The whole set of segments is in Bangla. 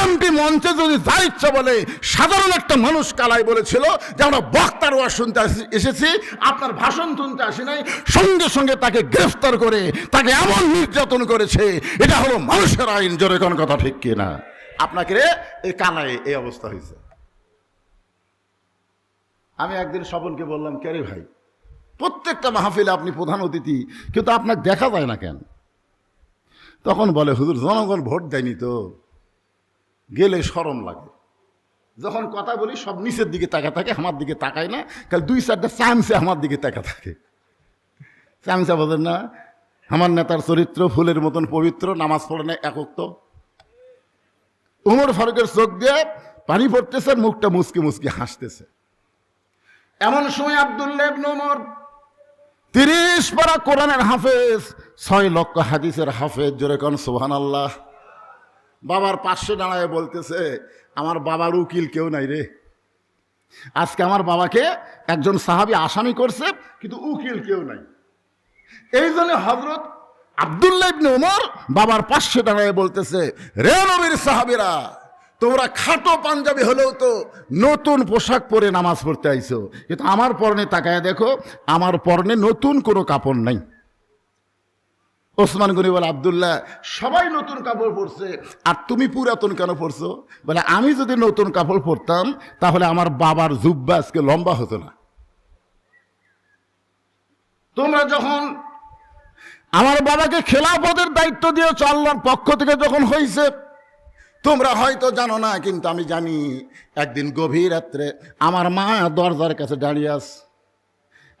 এমপি মঞ্চে যদি যা ইচ্ছা বলে, সাধারণ একটা মানুষ কালাই বলেছিল যে আমরা বক্তার ওয়াজ শুনতে এসেছি, আপনার ভাষণ শুনতে আসি নাই, সঙ্গে সঙ্গে তাকে গ্রেফতার করে, তাকে এমন নির্যাতন করেছে, এটা হলো মানুষের আইন, জোরে কোন কথা ঠিক কিনা আপনাকে এই কালায় এই অবস্থা হয়েছে। আমি একদিন স্বপনকে বললাম, কে রে ভাই? প্রত্যেকটা মাহফিলে আপনি প্রধান অতিথি, কিন্তু আপনাকে দেখা যায় না কেন? তখন বলে, হুজুর, জনগণ ভোট দেয়নি তো। গেলে সরম লাগে। যখন কথা বলি, সব নিচের দিকে তাকা থাকে, আমার দিকে তাকায় না। কাল দুই চারটা চামচে আমার দিকে তাকা থাকে। চামচা বলেন না, আমার নেতার চরিত্র ফুলের মতন পবিত্র, নামাজ পড়ে না একক তো উমর ফারুকের চোখ দিয়ে পানি পড়তেছে, মুখটা মুসকি মুসকি হাসতেছে। এমন সময় আবদুল্লাহ ইবনে উমর তিরিশ পারা কোরআনের হাফেজ, ছয় লক্ষ হাদিসের হাফেজ, জোরে কন সোহান আল্লাহ বাবার পাশে দাঁড়ায় বলতেছে, আমার বাবার উকিল কেউ নাই রে। আজকে আমার বাবাকে একজন সাহাবি আসামি করছে, কিন্তু উকিল কেউ নাই। এই জন্য হজরত আবদুল্লাহ ইবনে বাবার পাশে দাঁড়ায় বলতেছে, রে নবীর সাহাবিরা, তোমরা খাটো পাঞ্জাবি হলেও তো নতুন পোশাক পরে নামাজ পড়তে আইছো। কিন্তু আমার পরনে তাকায় দেখো, আমার পরনে নতুন কোনো কাপড় নাই। ওসমান গনি বলে, আবদুল্লাহ, সবাই নতুন কাপড় পরছে। আর তুমি পুরাতন কেন পরছো? বলে, আমি যদি নতুন কাপড় পরতাম, তাহলে আমার বাবার জুব্বা আজকে লম্বা হতো না। তোমরা যখন আমার বাবাকে খেলাপথের দায়িত্ব দিয়েছ, আল্লাহর পক্ষ থেকে যখন হয়েছে তোমরা হয়তো জানো না, কিন্তু আমি জানি, একদিন গভীর রাত্রে আমার মা দরজার কাছে দাঁড়িয়ে আস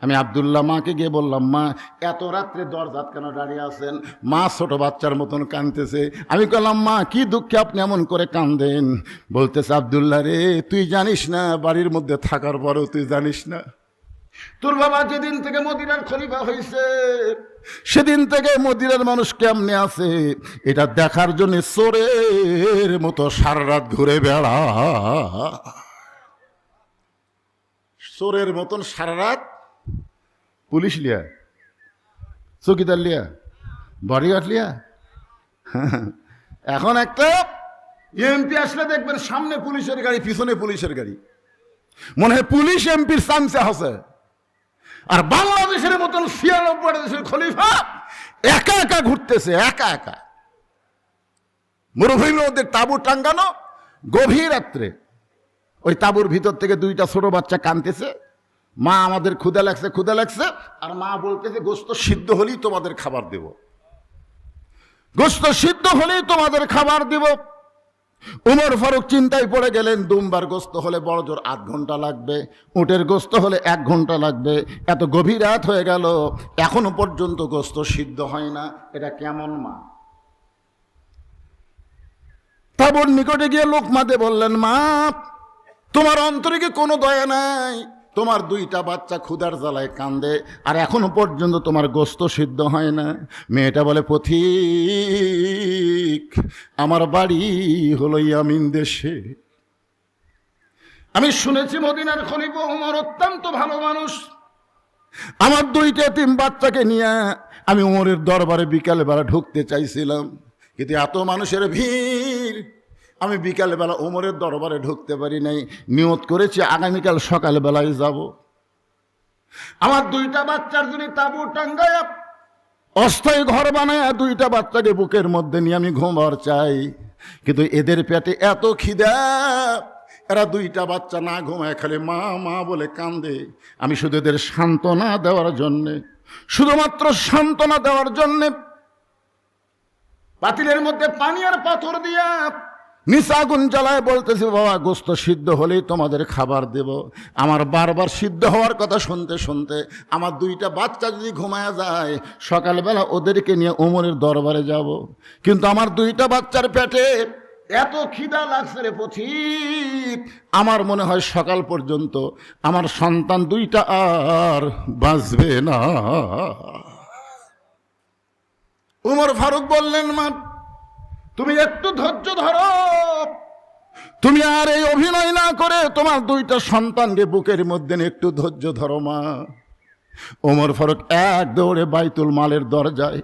আমি আবদুল্লাহ মাকে গিয়ে বললাম, মা, এত রাত্রে দরজাত কেন দাঁড়িয়ে আছেন? মা ছোট বাচ্চার মতন কাঁদতেছে। আমি বললাম মা, কি দুঃখে আপনি এমন করে কান্দেন বলতেছে, আবদুল্লাহ রে, তুই জানিস না, বাড়ির মধ্যে থাকার পরেও তুই জানিস না। তোর বাবা যেদিন থেকে মদিনার খলিফা হয়েছে সেদিন থেকে মদিনার মানুষ কেমনে আছে? এটা দেখার জন্য চোরের মতো সারা রাত ঘুরে বেড়া চোরের মতন সারা রাত পুলিশ লিয়া, চৌকিদার লিয়া, বডিগার্ড লিয়া। এখন একটা এমপি আসলে দেখবেন সামনে পুলিশের গাড়ি, পিছনে পুলিশের গাড়ি। মনে হয় পুলিশ এমপির চামচা আছে। আর বাংলাদেশের মতন ছিয়ানব্বই দেশের খলিফা একা একা ঘুরতেছে, একা একা। মরুভূমির মধ্যে তাবু টাঙ্গানো গভীর রাত্রে। ওই তাবুর ভিতর থেকে দুইটা ছোট বাচ্চা কানতেছে মা আমাদের ক্ষুদা লাগছে ক্ষুদা লাগছে, আর মা বলতেছে, গোস্ত সিদ্ধ হলেই তোমাদের খাবার দেব। গোস্ত সিদ্ধ হলেই তোমাদের খাবার দেব। উমর ফারুক চিন্তায় পড়ে গেলেন, দুমবার গোস্ত হলে বড় জোর আধ ঘণ্টা লাগবে, উটের গোস্ত হলে এক ঘণ্টা লাগবে, এত গভীর রাত হয়ে গেল, এখনও পর্যন্ত গোস্ত সিদ্ধ হয় না, এটা কেমন মা? তাবর নিকটে গিয়ে লোকমাতে বললেন, মা, তোমার অন্তরে কি কোনো দয়া নাই? তোমার দুইটা বাচ্চা ক্ষুধার জ্বালায় কান্দে, আর এখনও পর্যন্ত তোমার গোস্ত সিদ্ধ হয় না। মেয়েটা বলে, পথিক, আমার বাড়ি হলো ইয়ামিন দেশে। আমি শুনেছি মদিনার খলিফ উমর অত্যন্ত ভালো মানুষ। আমার দুইটা তিন বাচ্চাকে নিয়ে আমি উমরের দরবারে বিকালবেলা ঢুকতে চাইছিলাম। কিন্তু এত মানুষের ভিড় আমি বিকালবেলা ওমরের দরবারে ঢুকতে পারি নাই, নিয়ত করেছি, আগামীকাল সকালবেলায় যাব। আমার দুইটা বাচ্চার জন্য তাবু টাঙ্গায়, অস্থায়ী ঘর বানায়, দুইটা বাচ্চাকে বুকের মধ্যে নিয়ে আমি ঘুমার চাই। কিন্তু এদের পেটে এত খিদা, এরা দুইটা বাচ্চা না ঘুমায়, খালি মা মা বলে কান্দে। আমি শুধু এদের সান্ত্বনা দেওয়ার জন্যে, শুধুমাত্র সান্ত্বনা দেওয়ার জন্যে, পাতিলের মধ্যে পানি আর পাথর দিয়া নিচা আগুন জ্বালায় বলতেছে, বাবা, গোস্ত সিদ্ধ হলেই তোমাদের খাবার দেব। আমার বারবার সিদ্ধ হওয়ার কথা শুনতে শুনতে আমার দুইটা বাচ্চা যদি ঘুমায়া যায়, সকালবেলা ওদেরকে নিয়ে ওমরের দরবারে যাব। কিন্তু আমার দুইটা বাচ্চার পেটে এত খিদা লাগছে রে পথিক। আমার মনে হয় সকাল পর্যন্ত আমার সন্তান দুইটা আর বাঁচবে না। উমর ফারুক বললেন, মা তুমি একটু ধৈর্য ধরো। তুমি আর এই অভিনয় না করে তোমার দুইটা সন্তানকে বুকের মধ্যে একটু ধৈর্য ধরো, মা। ওমর ফারুক এক দৌড়ে বাইতুল মালের দরজায়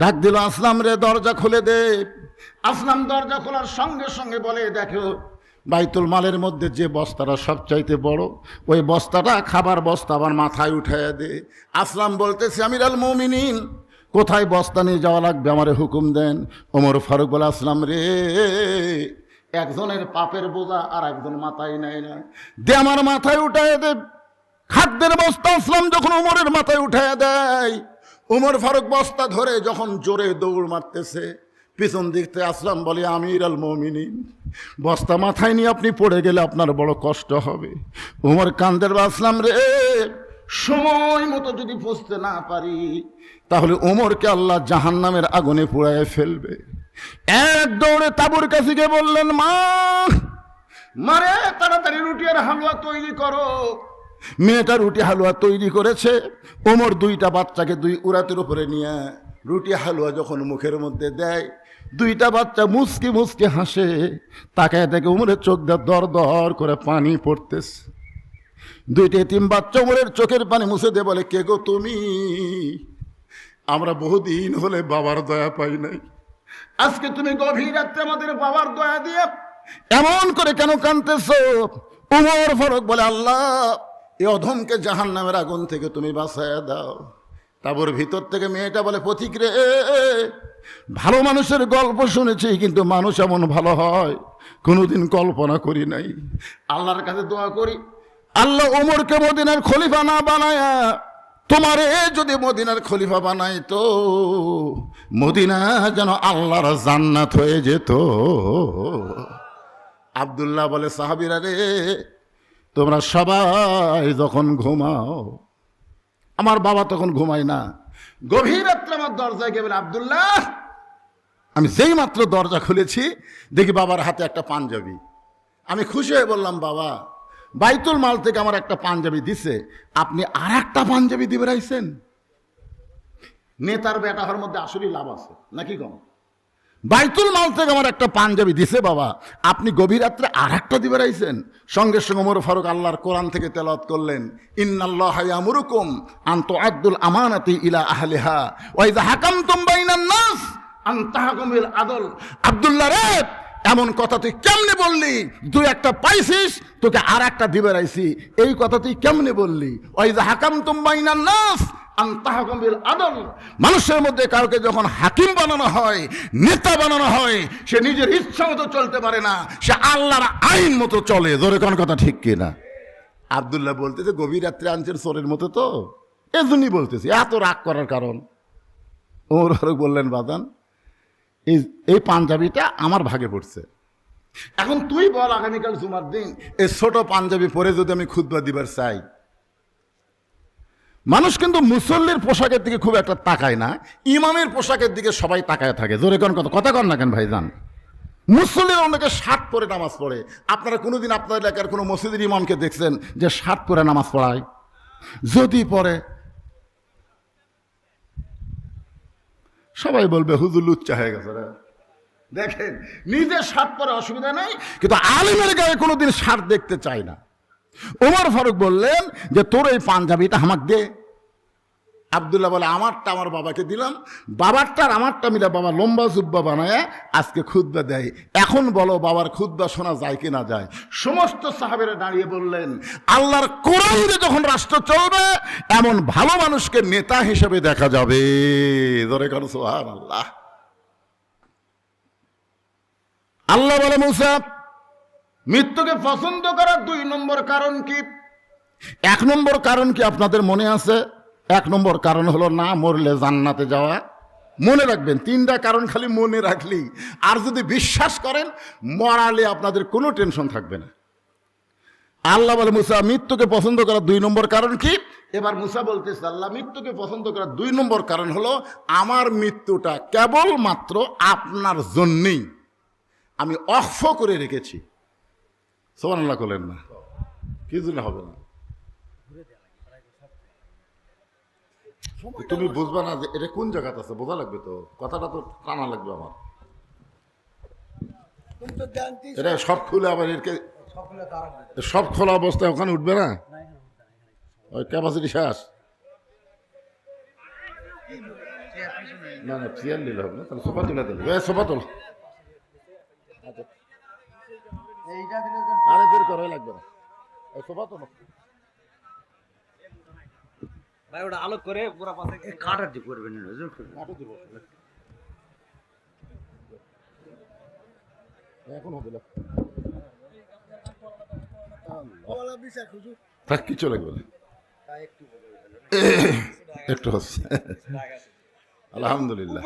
ডাক দিল, আসলাম রে, দরজা খুলে দে। আসলাম, দরজা খোলার সঙ্গে সঙ্গে বলে, দেখো, বাইতুল মালের মধ্যে যে বস্তাটা সবচাইতে বড়, ওই বস্তাটা খাবার বস্তা আমার মাথায় উঠাইয়া দে। আসলাম বলতেছে আমির আল মমিনিন কোথায় বস্তা নিয়ে যাওয়া লাগবে? আমারে হুকুম দেন। ওমর ফারুক বলে, আসলাম রে। একজনের পাপের বোঝা আর একজন মাথায় নেয় না। দে আমার মাথায় উঠায় দে। খাদ্যের বস্তা আসলাম যখন উমরের মাথায় উঠায় দেয়। উমর ফারুক বস্তা ধরে যখন জোরে দৌড় মারতেছে, পিছন দিক থেকে আসলাম বলে, আমির আল মমিনিন, বস্তা মাথায় নিয়ে আপনি পড়ে গেলে আপনার বড় কষ্ট হবে। উমর কান্দের আসলাম রে। সময় মতো যদি পৌঁছতে না পারি, তাহলে ওমরকে আল্লাহ জাহান নামের আগুনে পুড়ায় ফেলবে। এক দৌড়ে তাবুর কাছে গিয়ে বললেন, মা, মারে, তাড়াতাড়ি রুটি আর হালুয়া তৈরি করো। মেয়েটা রুটি হালুয়া তৈরি করেছে। ওমর দুইটা বাচ্চাকে দুই উড়াতের উপরে নিয়ে রুটি হালুয়া যখন মুখের মধ্যে দেয়, দুইটা বাচ্চা মুসকি মুসকি হাসে। তাকায় দেখে উমরের চোখ দর দর করে পানি পড়তেছে। দুইটা তিন বাচ্চা উমরের চোখের পানি মুছে দিয়ে বলে, কে গো তুমি? আমরা বহুদিন হলে বাবার দয়া পাই নাই। আজকে তুমি গভীর রাত্রে আমাদের বাবার দয়া দিয়ে এমন করে কেন কানতেছ উমর ফারুক বলে, আল্লাহ, এ অধমকে জাহান নামের আগুন থেকে তুমি বাঁচায় দাও। তারপর ভিতর থেকে মেয়েটা বলে পথিক রে, ভালো মানুষের গল্প শুনেছি, কিন্তু মানুষ এমন ভালো হয়, কোনোদিন কল্পনা করি নাই। আল্লাহর কাছে দোয়া করি আল্লাহ ওমরকে মদিনার খলিফা না বানায়া। তোমারে যদি মদিনার খলিফা বানাই তো মদিনা যেন আল্লাহর জান্নাত হয়ে যেত। আবদুল্লাহ বলে, সাহাবিরা রে, তোমরা সবাই যখন ঘুমাও, আমার বাবা তখন ঘুমায় না। গভীর রাত্রে আমার দরজায় গিয়ে বলে, আবদুল্লাহ, আমি যেই মাত্র দরজা খুলেছি, দেখি বাবার হাতে একটা পাঞ্জাবি। আমি খুশি হয়ে বললাম, বাবা বাইতুল মাল থেকে আমার একটা পাঞ্জাবি দিছে। আপনি আর একটা পাঞ্জাবি দিবে রাইছেন? নেতার বেটা হওয়ার মধ্যে আসলেই লাভ আছে, নাকি কম? বাইতুল মাল থেকে আমার একটা পাঞ্জাবি দিছে বাবা। আপনি গভীর রাত্রে আর একটা দিবে রাইছেন? সঙ্গে সঙ্গে ওমর ফারুক আল্লাহর কোরআন থেকে তেলাওয়াত করলেন, ইন্নাল্লাহ ইয়ামুরুকুম আন্ত আব্দুল আমানাতি ইলা আহলিহা, ওয়া ইযা হাকামতুম বাইনান নাস আন তাহকুমিল আদল। আব্দুল্লাহ রে! এমন কথা তুই কেমনে বললি? তুই একটা পাইছিস, তোকে আর একটা দিবে রাইছি। এই কথা তুই কেমনে বললি? ওই যে হাকাম তুম্বাইনার নাস আদল। মানুষের মধ্যে কাউকে যখন হাকিম বানানো হয়, নেতা বানানো হয়, সে নিজের ইচ্ছা মতো চলতে পারে না। সে আল্লাহর আইন মতো চলে। ধরে কোন কথা ঠিক কিনা আবদুল্লাহ বলতেছে, গভীর রাত্রে আনছেন সোরের মতো তো? এজন্যই বলতেছি, এত রাগ করার কারণ। ফারুক বললেন বাদান এই এই পাঞ্জাবিটা আমার ভাগে পড়ছে। এখন তুই বল আগামীকাল জুমার দিন, এই ছোট পাঞ্জাবি পরে যদি আমি খুদবা দিবার চাই। মানুষ কিন্তু মুসল্লির পোশাকের দিকে খুব একটা তাকায় না, ইমামের পোশাকের দিকে সবাই তাকায় থাকে। জোরে কোন কথা কথা কন না কেন ভাই যান মুসল্লির অনেকে শার্ট পরে নামাজ পড়ে। আপনারা কোনোদিন আপনার এলাকার কোনো মসজিদের ইমামকে দেখছেন যে শার্ট পরে নামাজ পড়ায়। যদি পড়ে সবাই বলবে, হুজুর লুচ্চা হয়ে গেছে দেখেন, নিজের শার্ট পরে অসুবিধা নেই, কিন্তু আলিমের গায়ে কোনোদিন শার্ট দেখতে চায় না। ওমর ফারুক বললেন যে, তোর এই পাঞ্জাবিটা আমাকে দে। আবদুল্লাহ বলে, আমারটা আমার বাবাকে দিলাম বাবারটা আর আমারটা মিলে বাবা লম্বা জুব্বা বানায় আজকে খুদ্া দেয়। এখন বলো বাবার খুদ্া শোনা যায় কি না যায়? সমস্ত সাহাবেরা দাঁড়িয়ে বললেন, আল্লাহর কোরআন যখন রাষ্ট্র চলবে, এমন ভালো মানুষকে নেতা হিসেবে দেখা যাবে। ধরে করো সোহান আল্লাহ আল্লাহ বলে, মুসা, মৃত্যুকে পছন্দ করার দুই নম্বর কারণ কি? এক নম্বর কারণ কি আপনাদের মনে আছে? এক নম্বর কারণ হলো না মরলে জান্নাতে যাওয়া। মনে রাখবেন, তিনটা কারণ খালি মনে রাখলেই। আর যদি বিশ্বাস করেন, মরালে আপনাদের কোনো টেনশন থাকবে না। আল্লাহ বলে, মুসা, মৃত্যুকে পছন্দ করার দুই নম্বর কারণ কি? এবার মুসা বলতেছে, আল্লাহ, মৃত্যুকে পছন্দ করার দুই নম্বর কারণ হলো, আমার মৃত্যুটা কেবলমাত্র আপনার জন্যেই। আমি অক্ষ করে রেখেছি। সোমান আল্লাহ করলেন না। কি জন্য হবে না? তুমি বুঝবা না যে এটা কোন জায়গাতে আছে বোঝা লাগবে তো। কথাটা তো টানা লাগবে আমার। এটা সব খুলে আবার এরকে সব খোলা অবস্থায় ওখানে উঠবে না? ওই ক্যাপাসিটি শেষ। না না চেয়ার নিলে হবে না তাহলে সোফা তুলে দিলে সোফা তোল। আরে দেরি করাই লাগবে না। সোফা তো। ভাই ওটা আলোক করে পুরো পাশে কাটার যে করবেন না, দিব এখন হবে না। থাক কিছু লাগবে না। একটু হচ্ছে। আলহামদুলিল্লাহ।